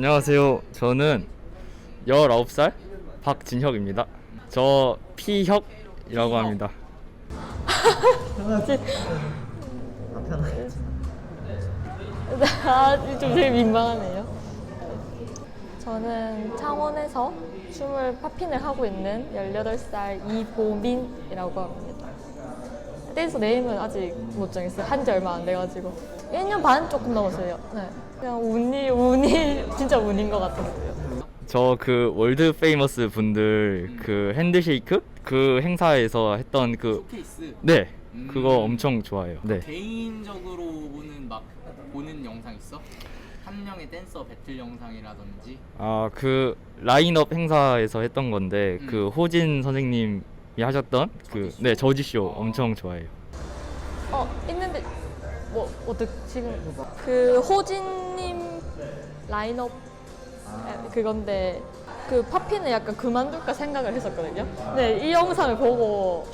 안녕하세요. 저는 19살 박진혁입니다. 저 피혁이라고 합니다. 아, 좀 되게 민망하네요. 저는 창원에서 춤을 팝핀을 하고 있는 18살 이보민이라고 합니다. 댄서 네임은 아직 못 정했어요. 한 지 얼마 안 돼가지고. 1년 반 조금 넘었어요. 네. 그냥 운이, 운이 진짜 운인 것 같았어요. 저 그 월드 페이머스 분들 그 핸드쉐이크 그 행사에서 했던 그 쇼케이스 네. 음. 그거 엄청 좋아해요. 네. 개인적으로는 막 보는 영상 있어? 한 명의 댄서 배틀 영상이라든지 아, 그 라인업 행사에서 했던 건데 음. 그 호진 선생님이 하셨던 그 저지쇼. 네, 저지쇼 어. 엄청 좋아해요. 어, 있는데, 뭐, 어떻게, 지금, 그, 호진님 라인업 에, 그건데, 그 팝핀을 약간 그만둘까 생각을 했었거든요. 네, 이 영상을 보고,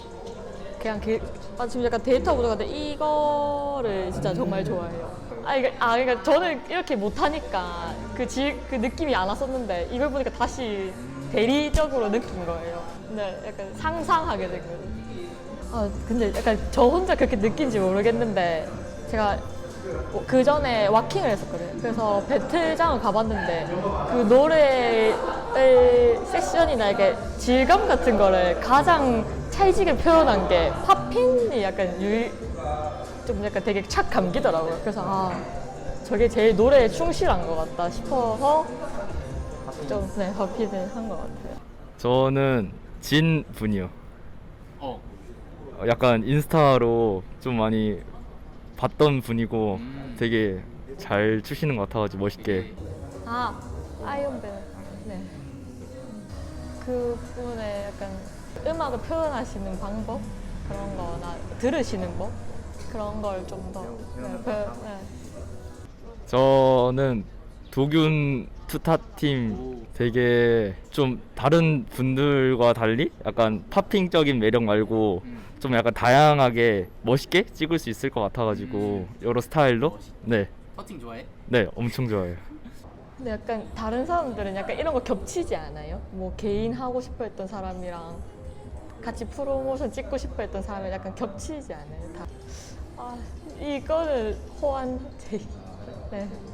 그냥 그, 아, 지금 약간 데이터 갔는데, 이거를 진짜 정말 좋아해요. 아, 이게, 아, 그러니까 저는 이렇게 못하니까 그, 지, 그 느낌이 안 왔었는데, 이걸 보니까 다시 대리적으로 느낀 거예요. 네, 약간 상상하게 된 거예요. 아 근데 약간 저 혼자 그렇게 느낀지 모르겠는데 제가 그 전에 와킹을 했었거든요. 그래서 배틀장을 가봤는데 그 노래의 세션이나 이게 질감 같은 거를 가장 찰지게 표현한 게 팝핀이 약간 유 좀 약간 되게 착 감기더라고요. 그래서 아 저게 제일 노래에 충실한 것 같다 싶어서 좀 네, 팝핀을 한 것 같아요. 저는 진 분이요. 어 어, 약간 인스타로 좀 많이 봤던 분이고 음. 되게 잘 추시는 것 같아가지고 멋있게 아, 아이언벨. 네. 그 부분에 약간 음악을 표현하시는 방법 그런 거나 들으시는 법 그런 걸 좀더 네, 배- 네. 저는 도균 투타 팀 되게 좀 다른 분들과 달리 약간 팝핑적인 매력 말고 음. 좀 약간 다양하게 멋있게 찍을 수 있을 것 같아가지고 음. 여러 스타일로 네, 커팅 좋아해? 네 엄청 좋아요. 근데 약간 다른 사람들은 약간 이런 거 겹치지 않아요? 뭐 개인 하고 싶어 했던 사람이랑 같이 프로모션 찍고 싶어 했던 사람이 약간 겹치지 않아요? 다. 아, 이거는 호환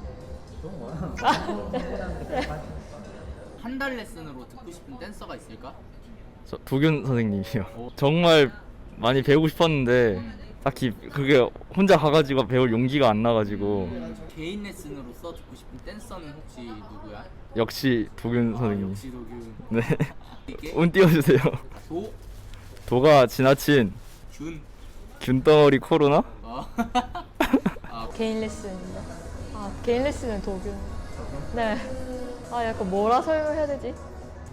한 달 레슨으로 듣고 싶은 댄서가 있을까? 저 도균 선생님이요. 오. 정말 많이 배우고 싶었는데 딱히 그게 혼자 가가지고 배울 용기가 안 나가지고 개인 레슨으로서 듣고 싶은 댄서는 혹시 누구야? 역시 도균 아, 선생님. 역시 도균 네. 이게 운 띄워주세요. 도, 도가 지나친 균 균덩어리 코로나? 어. 아, 개인 레슨입니다. 아, 개인 레슨은 도균. 네. 아, 약간 뭐라 설명해야 되지?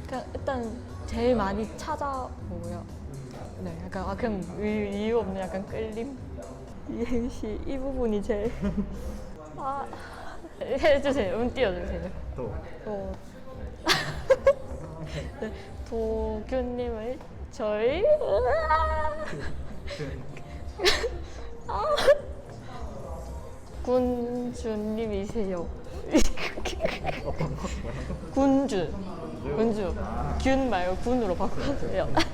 그냥 일단 제일 많이 찾아보고요. 네, 약간 아 그냥 이- 이유 없는 약간 끌림. 이행시 이 부분이 제일 아 해주세요. 운 띄워주세요. 도. 도. 네, 도균님을 저희 아. 군주님이세요. 군주. 군주. 균 말고 군으로 바꿔주세요. 우리가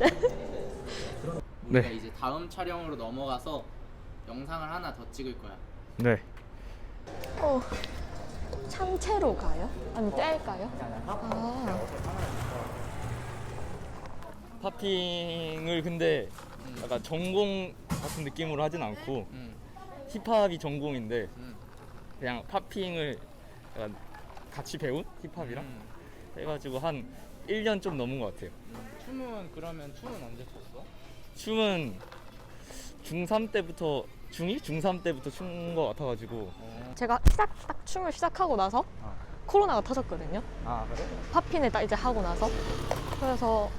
네. 이제 다음 촬영으로 넘어가서 영상을 하나 더 찍을 거야. 네. 어, 참채로 가요? 아니면 뗄까요? 아, 팝핑을 근데 약간 전공 같은 느낌으로 하진 않고 응. 힙합이 전공인데 응. 그냥 팝핑을 약간 같이 배운 힙합이랑 음. 해가지고 한 1년 좀 넘은 것 같아요. 춤은 그러면 춤은 언제 췄어? 춤은 중3 때부터 중2? 중3 때부터 춘 것 같아가지고 어. 제가 시작, 딱 춤을 시작하고 나서 코로나가 터졌거든요. 아 그래? 팝핀을 딱 이제 하고 나서. 그래서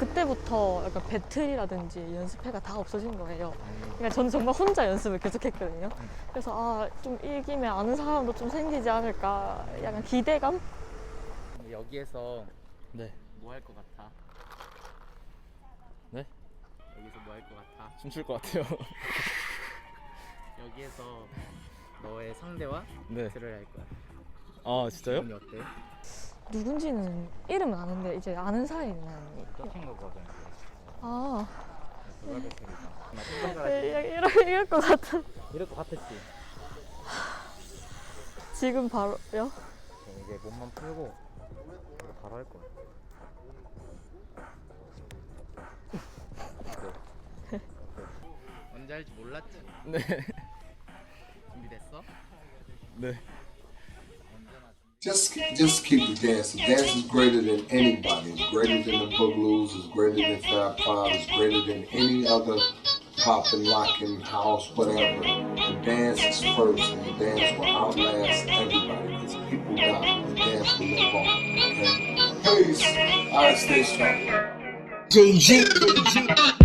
그때부터 약간 배틀이라든지 연습회가 다 없어진 거예요. 그러니까 저는 정말 혼자 연습을 계속했거든요. 그래서 아 좀 이김에 아는 사람도 좀 생기지 않을까 약간 기대감? 여기에서 네. 뭐 할 것 같아? 네? 여기서 뭐 할 것 같아? 춤출 것 같아요. 여기에서 너의 상대와 네. 배틀을 할 거야. 아 진짜요? 기분이 어때? 누군지는 이름은 아는데 이제 아는 사이는 아니고. 저 친구거든. 아, 누가 배틀이다. 이럴, 이럴, 이럴 것 같은. 이럴 것 같았지. 지금 바로요? 이제 몸만 풀고 바로 할 거야. 언제 할지 몰랐지. 네. 준비됐어? 네. just just keep the dancing. Dance is greater than anybody. It's greater than the blues. It's greater than Fab Five. It's greater than any other pop and lock and house, whatever. The dance is first, and the dance will outlast everybody. Because people die, the dance will live on. Okay? Peace. All right, stay strong. DJ.